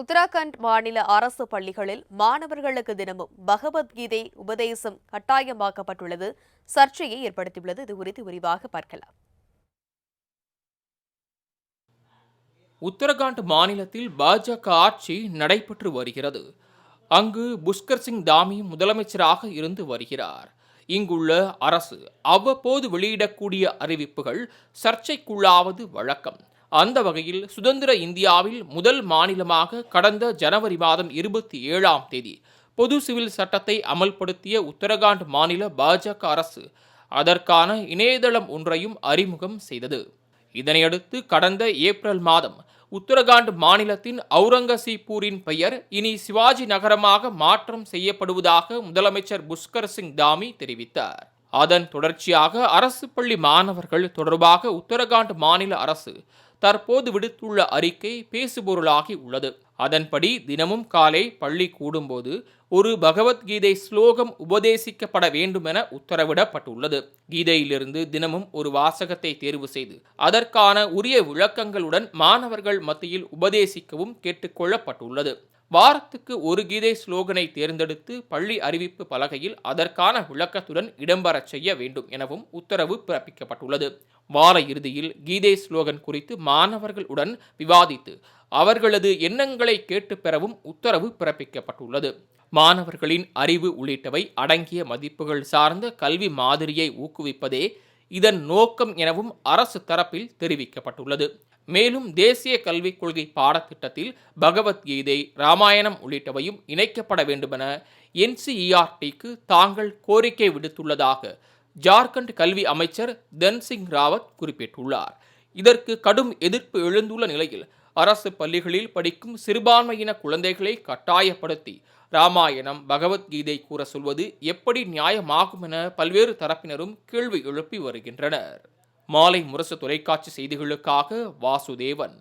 உத்தராகண்ட் மாநில அரசு பள்ளிகளில் மாணவர்களுக்கு தினமும் பகவத்கீதை உபதேசம் கட்டாயமாக்கப்பட்டுள்ளது. சர்ச்சையை ஏற்படுத்தியுள்ளது. இது குறித்து விரிவாக பார்க்கலாம். உத்தரகாண்ட் மாநிலத்தில் பாஜக ஆட்சி நடைபெற்று வருகிறது. அங்கு புஷ்கர் சிங் தாமி முதலமைச்சராக இருந்து வருகிறார். இங்குள்ள அரசு அவ்வப்போது வெளியிடக்கூடிய அறிவிப்புகள் சர்ச்சைக்குள்ளாவது வழக்கம். அந்த வகையில் சுதந்திர இந்தியாவில் முதல் மாநிலமாக கடந்த ஜனவரி மாதம் இருபத்தி ஏழாம் தேதி பொது சிவில் சட்டத்தை அமல்படுத்திய உத்தரகாண்ட் மாநில பாஜக அரசு அதற்கான இணையதளம் ஒன்றையும் அறிமுகம் செய்தது. இதனையடுத்து கடந்த ஏப்ரல் மாதம் உத்தரகாண்ட் மாநிலத்தின் அவுரங்கசீப்பூரின் பெயர் இனி சிவாஜி நகரமாக மாற்றம் செய்யப்படுவதாக முதலமைச்சர் புஷ்கர் சிங் தாமி தெரிவித்தார். அதன் தொடர்ச்சியாக அரசு பள்ளி மாணவர்கள் தொடர்பாக உத்தரகாண்ட் மாநில அரசு தற்போது விடுத்துள்ள அறிக்கை பேசுபொருளாகி உள்ளது. அதன்படி தினமும் காலை பள்ளி கூடும்போது ஒரு பகவத்கீதை ஸ்லோகம் உபதேசிக்கப்பட வேண்டுமென உத்தரவிடப்பட்டுள்ளது. கீதையிலிருந்து தினமும் ஒரு வாசகத்தை தேர்வு செய்து அதற்கான உரிய விளக்கங்களுடன் மாணவர்கள் மத்தியில் உபதேசிக்கவும் கேட்டுக்கொள்ளப்பட்டுள்ளது வாரத்துக்கு ஒரு கீதை ஸ்லோகனை தேர்ந்தெடுத்து பள்ளி அறிவிப்பு பலகையில் அதற்கான விளக்கத்துடன் இடம்பெறச் செய்ய வேண்டும் எனவும் உத்தரவு பிறப்பிக்கப்பட்டுள்ளது. வார இறுதியில் கீதை ஸ்லோகன் குறித்து மாணவர்களுடன் விவாதித்து அவர்களது எண்ணங்களை கேட்டு பெறவும் உத்தரவு பிறப்பிக்கப்பட்டுள்ளது. மாணவர்களின் அறிவு உள்ளிட்டவை அடங்கிய மதிப்புகள் சார்ந்த கல்வி மாதிரியை ஊக்குவிப்பதே இதன் நோக்கம் எனவும் அரசு தரப்பில் தெரிவிக்கப்பட்டுள்ளது. மேலும் தேசிய கல்விக் கொள்கை பாடத்திட்டத்தில் பகவத்கீதை ராமாயணம் உள்ளிட்டவையும் இணைக்கப்பட வேண்டுமென என்சிஇஆர்டிக்கு தாங்கள் கோரிக்கை விடுத்துள்ளதாக ஜார்க்கண்ட் கல்வி அமைச்சர் தன்சிங் ராவத் குறிப்பிட்டுள்ளார். இதற்கு கடும் எதிர்ப்பு எழுந்துள்ள நிலையில் அரசு பள்ளிகளில் படிக்கும் சிறுபான்மையின குழந்தைகளை கட்டாயப்படுத்தி ராமாயணம் பகவத்கீதை கூற சொல்வது எப்படி நியாயமாகும் என பல்வேறு தரப்பினரும் கேள்வி எழுப்பி வருகின்றனர். மாலை முரசு தொலைக்காட்சி செய்திகளுக்காக வாசுதேவன்.